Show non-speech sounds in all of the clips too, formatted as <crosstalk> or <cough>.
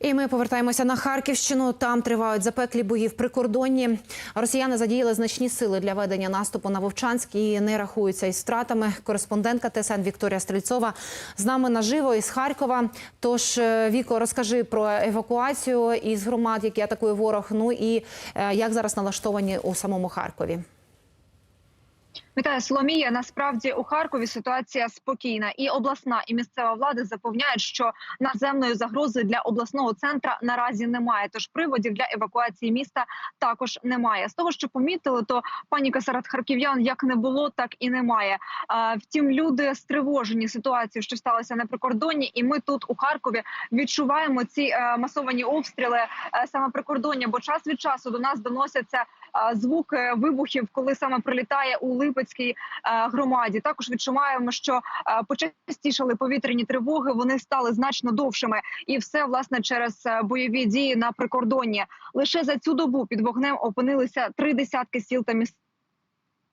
І ми повертаємося на Харківщину. Там тривають запеклі бої в прикордонні. Росіяни задіяли значні сили для ведення наступу на Вовчанськ і не рахуються із втратами. Кореспондентка ТСН Вікторія Стрільцова з нами наживо із Харкова. Тож, е, Віко, розкажи про евакуацію із громад, які атакує ворог. Ну і е, як зараз налаштовані у самому Харкові. Вітаю, Соломія. Насправді у Харкові ситуація спокійна, і обласна і місцева влада запевняють, що наземної загрози для обласного центра наразі немає. Тож приводів для евакуації міста також немає. З того, що помітили, то паніка серед харків'ян як не було, так і немає. А, Втім, люди стривожені ситуацією, що сталося на прикордонні, і ми тут у Харкові відчуваємо ці е, масовані обстріли е, саме прикордоння, бо час від часу до нас доносяться е, звуки вибухів, коли саме прилітає у Липецькій е, громаді. Також відчуваємо, що е, почастішали повітряні тривоги. Вони стали значно довшими, і все власне через е, бойові дії на прикордонні. Лише за цю добу під вогнем опинилися три десятки сіл та міст.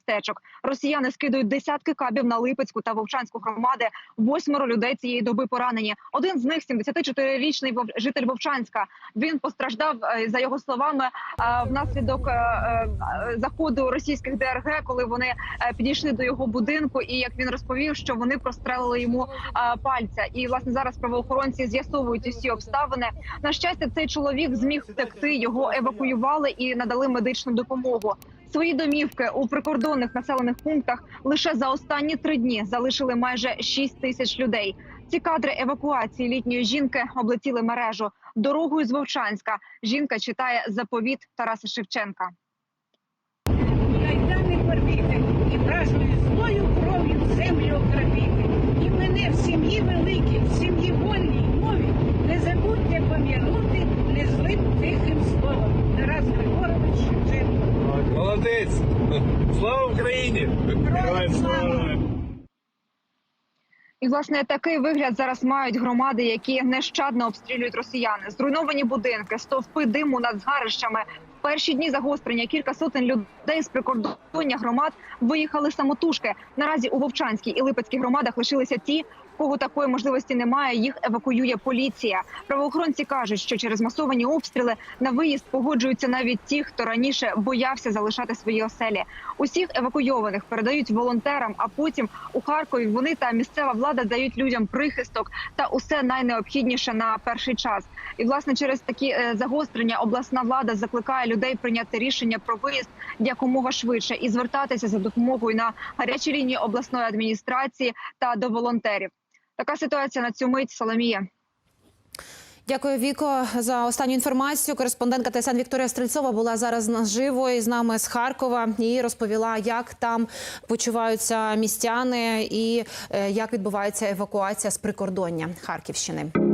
Містечок росіяни скидують десятки кабів на Липецьку та Вовчанську громади. Восьмеро людей цієї доби поранені. Один з них 74-річний житель Вовчанська. Він постраждав е, за його словами е, внаслідок е, заходу російських ДРГ, коли вони підійшли до його будинку. І як він розповів, що вони прострелили йому пальця. І власне зараз правоохоронці з'ясовують усі обставини. На щастя, цей чоловік зміг втекти. Його евакуювали і надали медичну допомогу. Свої домівки у прикордонних населених пунктах лише за останні три дні залишили майже 6 тисяч людей. Ці кадри евакуації літньої жінки облетіли мережу дорогою з Вовчанська. Жінка читає заповіт Тараса Шевченка. Молодець! <laughs> Слава Україні! Героям слава! І власне такий вигляд зараз мають громади, які нещадно обстрілюють росіяни. Зруйновані будинки, стовпи диму над згарищами. Перші дні загострення кілька сотень людей з прикордоння громад виїхали самотужки. Наразі у Вовчанській і Липецькій громадах лишилися ті, кого такої можливості немає. Їх евакуює поліція. Правоохоронці кажуть, що через масовані обстріли на виїзд погоджуються навіть ті, хто раніше боявся залишати свої оселі. Усіх евакуйованих передають волонтерам. А потім у Харкові вони та місцева влада дають людям прихисток та усе найнеобхідніше на перший час. І власне через такі е, загострення обласна влада закликає людей прийняти рішення про виїзд якомога швидше і звертатися за допомогою на гарячі лінії обласної адміністрації та до волонтерів. Така ситуація на цю мить Соломія. Дякую, Віко, за останню інформацію. Кореспондентка ТСН Вікторія Стрільцова була зараз наживо із нами з Харкова і розповіла, як там почуваються містяни і е, як відбувається евакуація з прикордоння Харківщини.